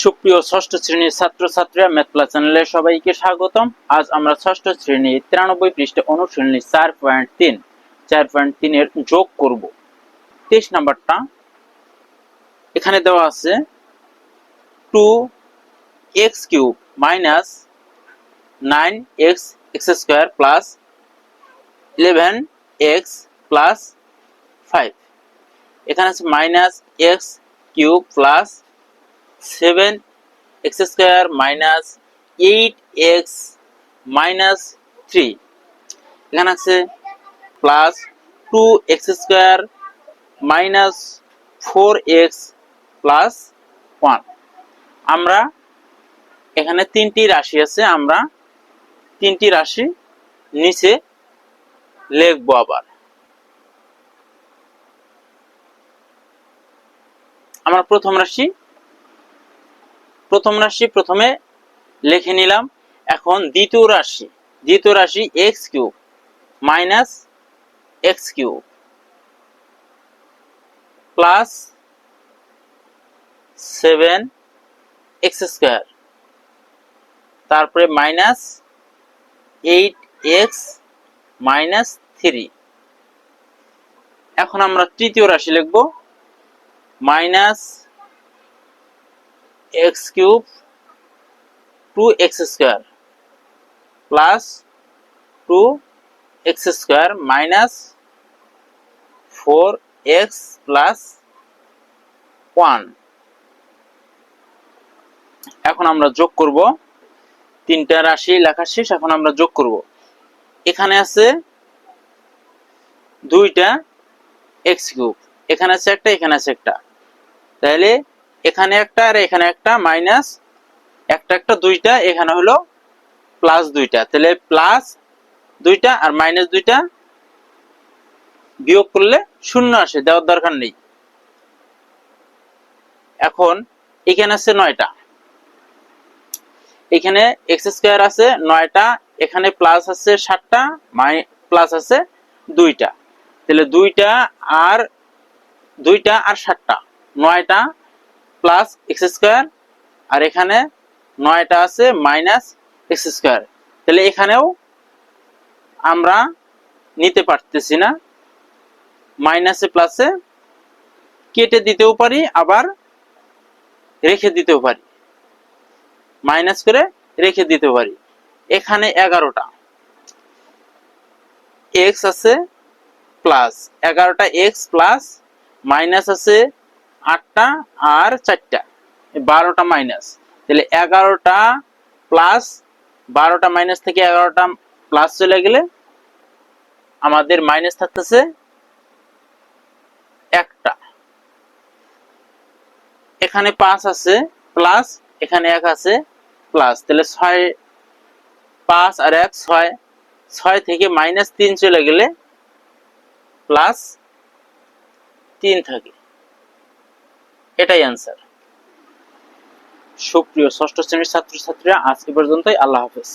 সুপ্রিয় ষষ্ঠ শ্রেণির ছাত্রছাত্রীরা ম্যাথ প্লাস চ্যানেলে সবাইকে স্বাগতম। আজ আমরা ষষ্ঠ শ্রেণির তিরানব্বই পৃষ্ঠে অনুশীলনী চার পয়েন্ট তিন। চার পয়েন্ট তিনের যোগ করব। তেইশ নাম্বারটা। এখানে দেওয়া আছে two x cube minus nine x x square plus eleven x plus five এখানে আছে minus x cube plus seven x square minus eight x minus three এখানে আছে plus two x square minus four x plus one আমরা এখানে তিনটি রাশি আছে, আমরা তিনটি রাশি নিচে লিখব আবার। আমরা প্রথম রাশি প্রথম রাশি প্রথমে লিখে নিলাম। এখন দ্বিতীয় রাশি। দ্বিতীয় রাশি x cube minus x cube plus seven x square তারপরে minus eight x minus three এখন আমরা তৃতীয় রাশি লিখব। Minus x cube two x square plus two x square minus four x plus one. এখন আমরা যোগ করব। তিনটা রাশি লেখা শেষ, এখন আমরা যোগ করব। এখানে আছে দুইটা এক্স কিউব, এখানে আছে একটা, এখানে আছে একটা। তাহলে এখানে একটা আর এখানে একটা মাইনাস একটা একটা দুইটা, এখানে হলো প্লাস দুইটা। তাহলে প্লাস দুইটা আর মাইনাস দুইটা বিয়োগ করলে শূন্য আসে, দেওয়ার দরকার নেই। এখন এখানে আছে নয়টা। এখানে এক্স স্কোয়ার আছে নয়টা, এখানে প্লাস আছে সাতটা মাই প্লাস আছে দুইটা। তাহলে দুইটা আর দুইটা আর সাতটা, নয়টা প্লাস এক্স স্কোয়ার আর এখানে নয়টা আছে মাইনাস এক্স স্কোয়ার তাহলে এখানেও আমরা নিতে পারতেছি না। মাইনাসে প্লাসে কেটে দিতেও পারি, আবার রেখে দিতেও পারি। মাইনাস করে রেখে দিতে পারি। এখানে এগারোটা। এক্স আছে প্লাস এগারোটা এক্স প্লাস মাইনাস আছে আটটা আর চারটা, বারোটা মাইনাস তাহলে এগারোটা প্লাস বারোটা মাইনাস থেকে এগারোটা প্লাস চলে গেলে আমাদের মাইনাস থাকতেছে একটা। এখানে পাঁচ আছে প্লাস এখানে এক আছে প্লাস তাহলে ছয়, পাঁচ আর এক ছয়। ছয় থেকে মাইনাস তিন চলে গেলে প্লাস তিন থাকে। এটাই আনসার সুপ্রিয় ষষ্ঠ শ্রেণির ছাত্রছাত্রীরা আজকে পর্যন্তই আল্লাহ হাফেজ।